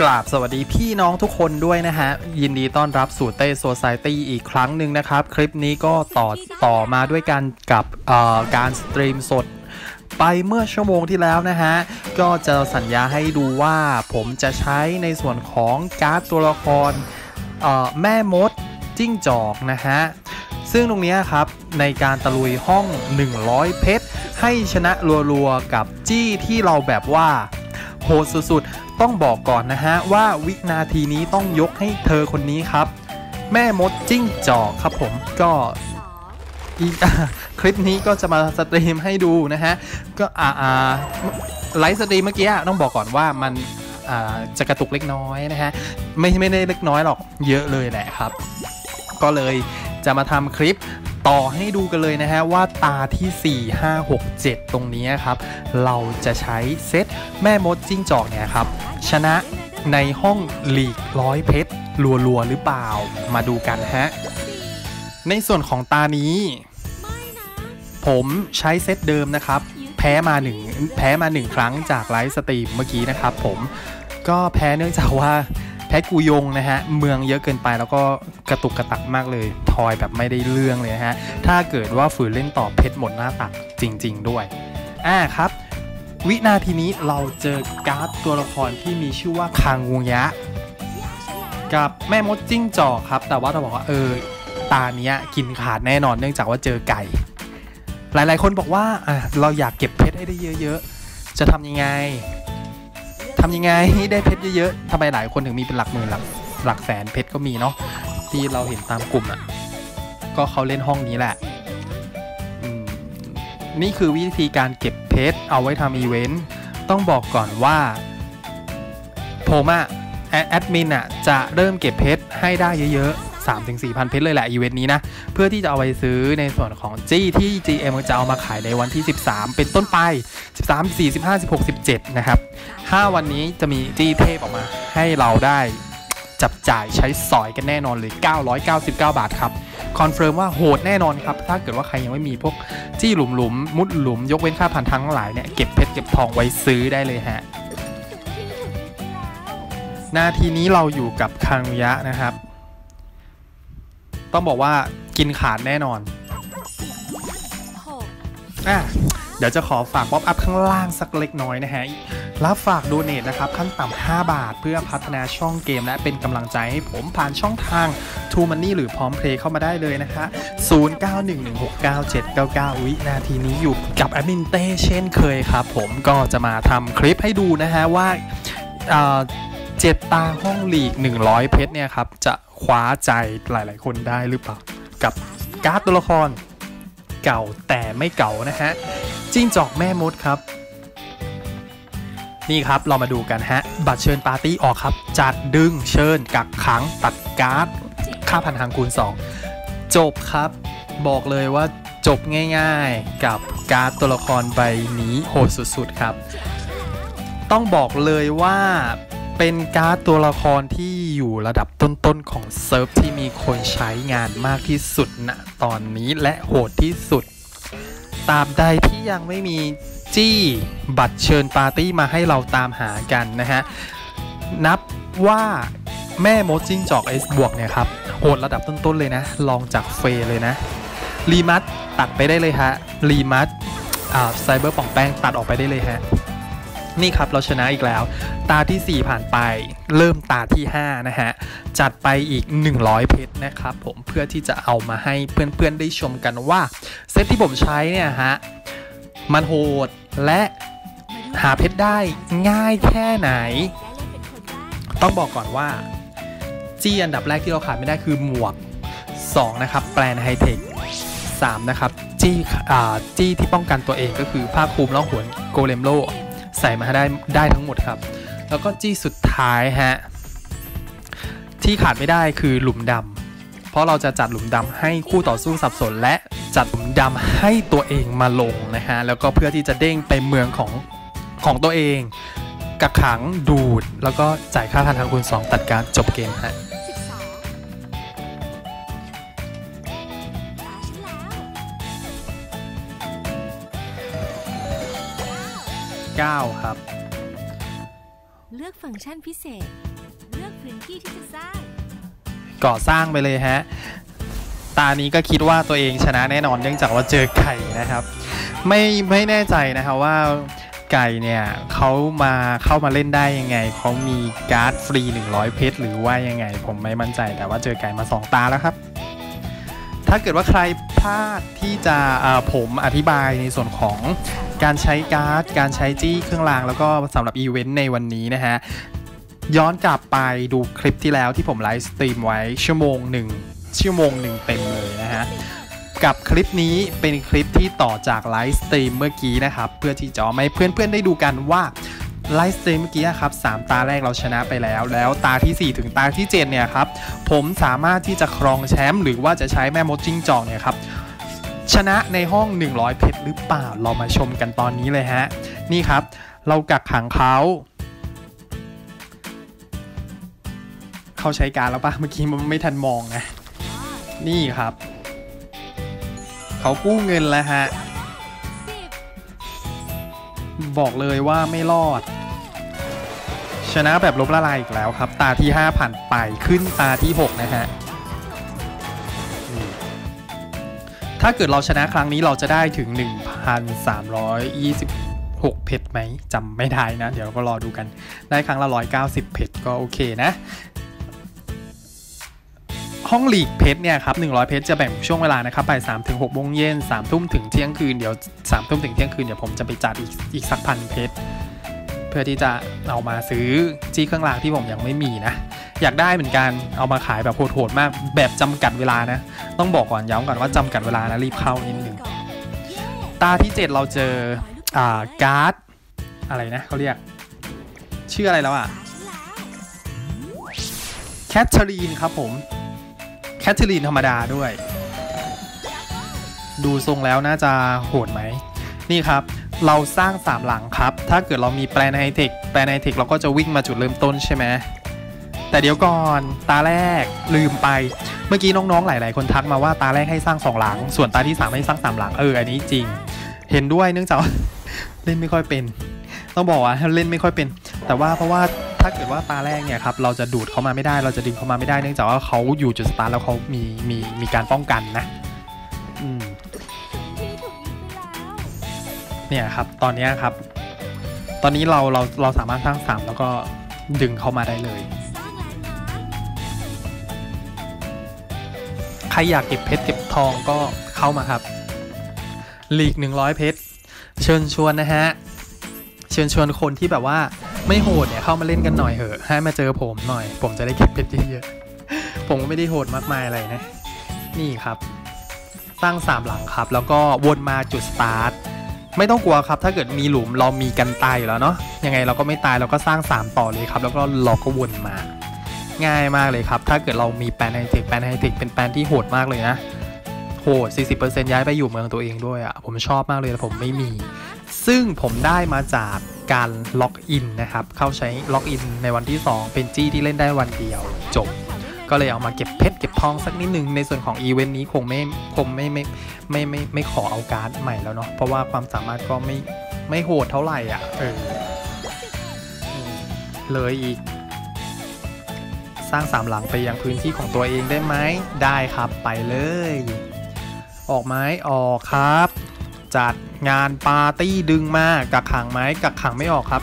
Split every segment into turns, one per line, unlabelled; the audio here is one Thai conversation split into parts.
กราบสวัสดีพี่น้องทุกคนด้วยนะฮะ ยินดีต้อนรับสู่เต้โซซ i ตี้อีกครั้งหนึ่งนะครับ คลิปนี้ก็ต่อต่อมาด้วยกันกับการสตรีมสดไปเมื่อชั่วโมงที่แล้วนะฮะ ก็จะสัญญาให้ดูว่าผมจะใช้ในส่วนของการ์ดตัวละครแม่มดจิ้งจอกนะฮะ ซึ่งตรงนี้ครับในการตะลุยห้อง 100 เพชรให้ชนะรัวๆกับจี้ที่เราแบบว่า โหดสุดๆ ต้องบอกก่อนนะฮะว่าวินาทีนี้ต้องยกให้เธอคนนี้ครับ แม่มดจิ้งจอกครับผมก็อีคลิปนี้ก็จะมาสตรีมให้ดูนะฮะ ก็อ่าไลฟ์สตรีมเมื่อกี้ต้องบอกก่อนว่ามันจะกระตุกเล็กน้อยนะฮะ ไม่ไม่ได้เล็กน้อยหรอกเยอะเลยแหละครับ ก็เลยจะมาทำคลิป ต่อให้ดูกันเลยนะฮะว่าตาที่ 4 5 6 7 ตรงนี้ครับ เราจะใช้เซตแม่มดจิ้งจอกเนี่ยครับ ชนะในห้องหลีกร้อยเพชรรัวๆหรือเปล่ามาดูกันฮะ ในส่วนของตานี้ ผมใช้เซตเดิมนะครับ แพ้มาหนึ่งแพ้มาหนึ่งครั้งจากไลฟ์สตรีมเมื่อกี้นะครับผมก็แพ้เนื่องจากว่า แพ้กูยงนะฮะ เมืองเยอะเกินไปแล้วก็กระตุกกระตักมากเลย ทอยแบบไม่ได้เรื่องเลยนะฮะ ถ้าเกิดว่าฝืนเล่นต่อเพชรหมดหน้าตักจริง ๆ ด้วย อ่าครับ วินาทีนี้เราเจอการ์ดตัวละครที่มีชื่อว่าคางงูยะ กับแม่มดจิ้งจอกครับ แต่ว่าเราบอกว่าเออตาเนี้ยกินขาดแน่นอนเนื่องจากว่าเจอไก่ หลายๆ คนบอกว่าอะเราอยากเก็บเพชรให้ได้เยอะ ๆ จะทำยังไง ทำยังไงได้เพชรเยอะๆทำไมหลายคนถึงมีเป็นหลักหมื่นหลักหลักแสนเพชรก็มีเนาะที่เราเห็นตามกลุ่มอะก็เขาเล่นห้องนี้แหละนี่คือวิธีการเก็บเพชรเอาไว้ทำอีเวนต์ต้องบอกก่อนว่าผมอะแอดมินอะจะเริ่มเก็บเพชรให้ได้เยอะๆ 3-4,000 เพชรเลยแหละอีเวนต์นี้นะ เพื่อที่จะเอาไปซื้อในส่วนของจี้ที่ GM จะเอามาขายในวันที่ 13 เป็นต้นไป 13 14 15 16 17 นะครับ 5 วันนี้จะมีจี้เทพออกมา ให้เราได้จับจ่ายใช้สอยกันแน่นอนเลย 999 บาทครับ คอนเฟิร์มว่าโหดแน่นอนครับ ถ้าเกิดว่าใครยังไม่มีพวกจี้หลุมหลุมมุดหลุม ยกเว้นค่าผ่านทางทั้งหลายเนี่ยเก็บเพชรเก็บทองไว้ซื้อได้เลยฮะนาทีนี้เราอยู่กับคังยะนะครับ ต้องบอกว่ากินขาดแน่นอนอะเดี๋ยวจะขอฝากป๊อปอัพข้างล่างสักเล็กน้อยนะฮะ รับฝากโดเนทนะครับ ขั้นต่ำ 5 บาท เพื่อพัฒนาช่องเกม และเป็นกำลังใจให้ผมผ่านช่องทาง t ูมันนี่หรือพร้อมเพลย์เข้ามาได้เลยนะคะ0911697799 วินาทีนี้อยู่กับแอดมินเต้เช่นเคยครับ ผมก็จะมาทำคลิปให้ดูนะฮะว่าเจ็ดตาห้องหลีก 100 เพชรเนี่ยครับ จะ คว้าใจหลาย ๆ คนได้หรือเปล่า กับการ์ดตัวละคร เก่าแต่ไม่เก่านะฮะจิ้งจอกแม่มดครับ นี่ครับเรามาดูกันฮะ บัตรเชิญปาร์ตี้ออกครับ จัดดึงเชิญกักขังตัดการ์ดค่าพันทางคูณ 2 จบครับ บอกเลยว่าจบง่ายๆกับการ์ดตัวละครใบนี้โหดสุดๆครับ ต้องบอกเลยว่า เป็นการ์ดตัวละครที่อยู่ระดับต้นๆของเซิร์ฟที่มีคนใช้งานมากที่สุดณตอนนี้และโหดที่สุด ตาบใดที่ยังไม่มีจี้บัตรเชิญปาร์ตี้มาให้เราตามหากันนะฮะ นับว่าแม่โมจิ้งจอกไอซ์บวกเนี่ยครับโหดระดับต้นๆเลยนะ ลองจากเฟเลยนะ รีมัตตัดไปได้เลยฮะ รีมัตอ่าไซเบอร์ป่องแป้งตัดออกไปได้เลยฮะ นี่ครับเราชนะอีกแล้ว ตาที่ 4 ผ่านไป เริ่มตาที่ 5 นะฮะ จัดไปอีก 100 เพชรนะครับผมเพื่อที่จะเอามาให้เพื่อนๆได้ชมกันว่า เซตที่ผมใช้เนี่ยฮะ มันโหดและหาเพชรได้ง่ายแค่ไหน ต้องบอกก่อนว่า จี้อันดับแรกที่เราขาดไม่ได้คือหมวก 2 นะครับ แปลนไฮเทค3นะครับ จี้จี้ที่ป้องกันตัวเองก็คือผ้าคลุมล่องหวนโกเลมโล ใส่มาได้ได้ทั้งหมดครับ แล้วก็จี้สุดท้ายฮะที่ขาดไม่ได้คือหลุมดำเพราะเราจะจัดหลุมดำให้คู่ต่อสู้สับสน และจัดหลุมดำให้ตัวเองมาลงนะฮะแล้วก็เพื่อที่จะเด้งไปเมืองของของตัวเองกักขังดูด แล้วก็จ่ายค่าพันทางคูณ2ตัดการจบเกมฮะ 9 ครับ
เลือกฟังก์ชันพิเศษพื้นที่ที่จะสร้าง
ก่อสร้างไปเลยฮะ ตานี้ก็คิดว่าตัวเองชนะแน่นอนเนื่องจากว่าเจอไก่นะครับ ไม่ไม่แน่ใจนะครับว่าไก่เนี่ยเขามาเข้ามาเล่นได้ยังไง เขามีการ์ดฟรี 100 เพชรหรือว่ายังไง ผมไม่มั่นใจแต่ว่าเจอไก่มา 2 ตาแล้วครับ ถ้าเกิดว่าใครพลาดที่จะผมอธิบายในส่วนของการใช้การ์ด การใช้จี้เครื่องราง แล้วก็สำหรับอีเวนต์ในวันนี้นะฮะ ย้อนกลับไปดูคลิปที่แล้วที่ผมไลฟ์สตรีมไว้ชั่วโมงหนึ่งชั่วโมงหนึ่งเต็มเลยนะฮะกับคลิปนี้เป็นคลิปที่ต่อจากไลฟ์สตรีมเมื่อกี้นะครับ เพื่อที่จะให้เพื่อนๆได้ดูกันว่า ไลฟ์สตรีมเมื่อกี้ครับสามตาแรกเราชนะไปแล้ว แล้วตาทีสี่ 4 ถึงตาที่ 7 เนี่ยครับ ผมสามารถที่จะครองแชมป์หรือว่าจะใช้แม่มดจิ้งจอกเนี่ยครับชนะในห้อง 100 เพชรหรือเปล่าเรามาชมกันตอนนี้เลยฮะ นี่ครับ เรากักขังเขาเขาใช้การแล้วปะเมื่อกี้มันไม่ทันมองนะ นี่ครับ เขากู้เงินแล้วฮะ
บ
อกเลยว่าไม่รอด ชนะแบบล้มละลายอีกแล้วครับ ตาที่ 5 ผ่านไปขึ้นตาที่ 6 นะฮะถ้าเกิดเราชนะครั้งนี้เราจะได้ถึง 1,326 เพชรไหมจำไม่ได้นะ เดี๋ยวก็รอดูกัน ได้ครั้งละ 190 เพชรก็โอเคนะ องหลีกเพชรเนี่ยครับ100 เพชรจะแบ่งช่วงเวลานะครับบ่าย3ถึง6โมงเย็น3ทุ่มถึงเที่ยงคืนเดี๋ยว3ทุ่มถึงเที่ยงคืนเดี๋ยวผมจะไปจัดอีกอีกสักพันเพชรเพื่อที่จะเอามาซื้อจี้เครื่องรางที่ผมยังไม่มีนะ อยากได้เหมือนกันเอามาขายแบบโหดๆมาก แบบจำกัดเวลานะ ต้องบอกก่อนย้ำก่อนว่าจำกัดเวลานะรีบเข้านิดนึงตาที่ 7 เราเจออ่าการ์ดอะไรนะเขาเรียกชื่ออะไรแล้วอะแคทเธอรีนครับผม ทเธอรีนธรรมดาด้วย ดูทรงแล้วน่าจะโหดไหม นี่ครับ เราสร้าง 3 หลังครับ ถ้าเกิดเรามีแปลนไฮเทคแปลนไฮเทคเราก็จะวิ่งมาจุดเริ่มต้นใช่ไหมแต่เดี๋ยวก่อนตาแรกลืมไป เมื่อกี้น้องๆหลาย ๆ คนทักมาว่าตาแรกให้สร้าง 2 หลัง ส่วนตาที่ 3 ให้สร้าง 3 หลังเอออันนี้จริง เห็นด้วยเนื่องจากเล่นไม่ค่อยเป็น ต้องบอกว่าเล่นไม่ค่อยเป็น แต่ว่าเพราะว่า ถ้าเกิดว่าตาแรกเนี่ยครับเราจะดูดเขามาไม่ได้ เราจะดึงเขามาไม่ได้เนื่องจากว่าเขาอยู่จุดสตาร์ทแล้วเขามีมีมีการป้องกันนะอืมเนี่ยครับตอนนี้ครับ ตอนนี้เราเราเราสามารถสร้างสามแล้วก็ดึงเข้ามาได้เลย ใครอยากเก็บเพชรเก็บทองก็เข้ามาครับลีก100 เพชรเชิญชวนนะฮะ เชิญชวนคนที่แบบว่า ไม่โหดเนี่ยเข้ามาเล่นกันหน่อยเหอะ ให้มาเจอผมหน่อย ผมจะได้เก็บเพชรเยอะๆผมก็ไม่ได้โหดมากมายอะไรนะ นี่ครับสร้างสามหลังครับ แล้วก็วนมาจุดสตาร์ทไม่ต้องกลัวครับ ถ้าเกิดมีหลุมเรามีกันตายอยู่แล้วเนาะยังไงเราก็ไม่ตายเราก็สร้าง 3 ต่อเลยครับ แล้วก็เราก็วนมา ง่ายมากเลยครับ ถ้าเกิดเรามีแปลนไฮเทคแปลนไฮเทคเป็นแปลนที่โหดมากเลยนะ โหด 40%ย้ายไปอยู่เมืองตัวเองด้วยอะ่ะผมชอบมากเลยแต่ผมไม่มี ซึ่งผมได้มาจาก การล็อกอินนะครับ เข้าใช้ล็อกอินในวันที่ 2 เป็นจี้ที่เล่นได้วันเดียวจบ ก็เลยเอามาเก็บเพชรเก็บทองสักนิดนึงในส่วนของอีเวนต์นี้คงไม่คงไม่ไม่ไม่ไม่ไม่ขอเอาการ์ดใหม่แล้วเนาะเพราะว่าความสามารถก็ไม่ไม่โหดเท่าไหร่อะเออเลยอีก สร้างสามหลังไปยังพื้นที่ของตัวเองได้ไหมได้ครับไปเลย ออกไม้ออกครับ จัด งานปาร์ตี้ดึงมากักขังไหมกักขังไม่ออกครับ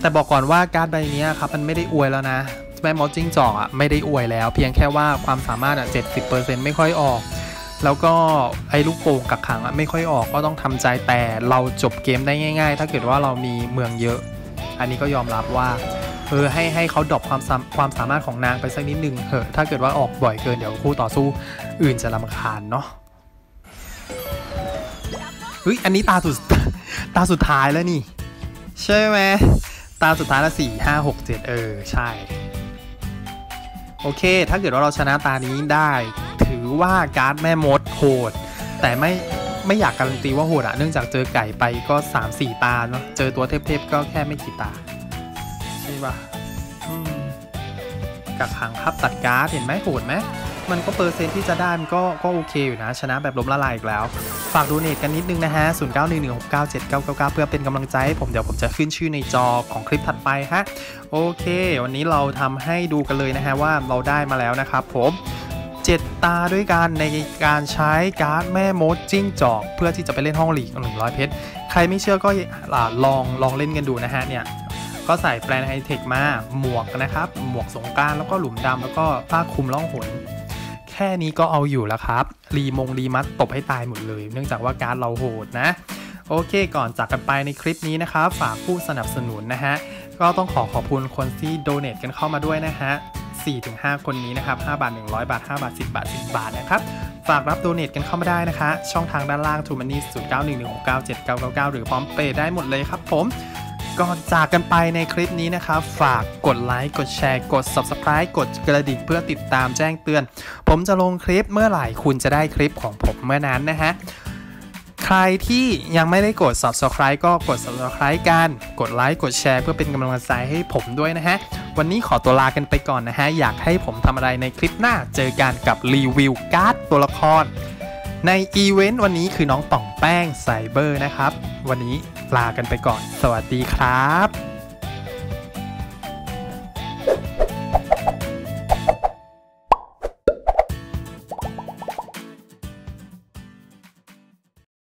แต่บอกก่อนว่าการ์ดใบเนี้ยครับมันไม่ได้อวยแล้วนะแม่มดจิ้งจอกอะไม่ได้อวยแล้ว เพียงแค่ว่าความสามารถอะ70%ไม่ค่อยออก แล้วก็ไอ้ลูกโป่งกักขังอะไม่ค่อยออกก็ต้องทำใจแต่เราจบเกมได้ง่าย ๆ ถ้าเกิดว่าเรามีเมืองเยอะ อันนี้ก็ยอมรับว่าเออให้ให้เขาดรอปความความสามารถของนางไปสักนิดนึงเถอะถ้าเกิดว่าออกบ่อยเกินเดี๋ยวคู่ต่อสู้อื่นจะรำคาญเนาะ เฮ้ยอันนี้ตาสุดตาสุดท้ายแล้วนี่ ใช่ไหมตาสุดท้ายละสี่ห้าหกเจ็ดเออ ใช่ โอเค ถ้าเกิดว่าเราชนะตานี้ได้ ถือว่าการ์ดแม่มดโหด แต่ไม่ไม่อยากการันตีว่าโหดอะเนื่องจากเจอไก่ไปก็ 3 4 ตาเนาะเจอตัวเทพๆก็แค่ไม่กี่ตา ใช่ปะกักขังครับตัดการ์ดเห็นไหมโหดไหม มันก็เปอร์เซ็นต์ที่จะได้มันก็ก็โอเคอยู่นะ ชนะแบบล้มละลายอีกแล้ว ฝากดูเนตกันนิดนึงนะฮะ 0911697999 เพื่อเป็นกำลังใจให้ผมเดี๋ยวผมจะขึ้นชื่อในจอของคลิปถัดไปฮะ โอเค วันนี้เราทำให้ดูกันเลยนะฮะว่าเราได้มาแล้วนะครับผม7ตาด้วยกันในการใช้การ์ดแม่มดจิ้งจอก เพื่อที่จะไปเล่นห้องหลีก 100 เพชร ใครไม่เชื่อก็อลองลองเล่นกันดูนะฮะเนี่ยก็ใส่แปลนไฮเทคมาหมวกนะครับ หมวกสงการแล้วก็หลุมดำแล้วก็ผ้าคลุมล่องหน แค่นี้ก็เอาอยู่แล้วครับ รีมงรีมัดตบให้ตายหมดเลย เนื่องจากว่าการเราโหดนะ โอเค ก่อนจากกันไปในคลิปนี้นะครับ ฝากผู้สนับสนุนนะฮะ ก็ต้องขอขอบคุณคนที่โดเน a t กันเข้ามาด้วยนะฮะ4-5 คนนี้นะครับ 5 บาท 100 บาท 5 บาท 10 บาท 10 บาทนะครับ ฝากรับโดเน a กันเข้ามาได้นะคะ ช่องทางด้านล่างทูมันนี่0911697999หรือพร้อมเปย์ได้หมดเลยครับผม ก่อนจากกันไปในคลิปนี้นะครับ ฝากกดไลค์กดแชร์กด Subscribe กดกระดิ่งเพื่อติดตามแจ้งเตือน ผมจะลงคลิปเมื่อไหร่คุณจะได้คลิปของผมเมื่อนั้นนะฮะใครที่ยังไม่ได้กด Subscribe ก็กด Subscribe กัน กดไลค์ กดแชร์เพื่อเป็นกำลังใจให้ผมด้วยนะฮะ วันนี้ขอตัวลากันไปก่อนนะฮะ อยากให้ผมทำอะไรในคลิปหน้า เจอกันกับรีวิวการ์ดตัวละคร ในอีเวนต์วันนี้คือน้องต่องแป้งไซเบอร์นะครับ วันนี้ ลากันไปก่อน สวัสดีครับ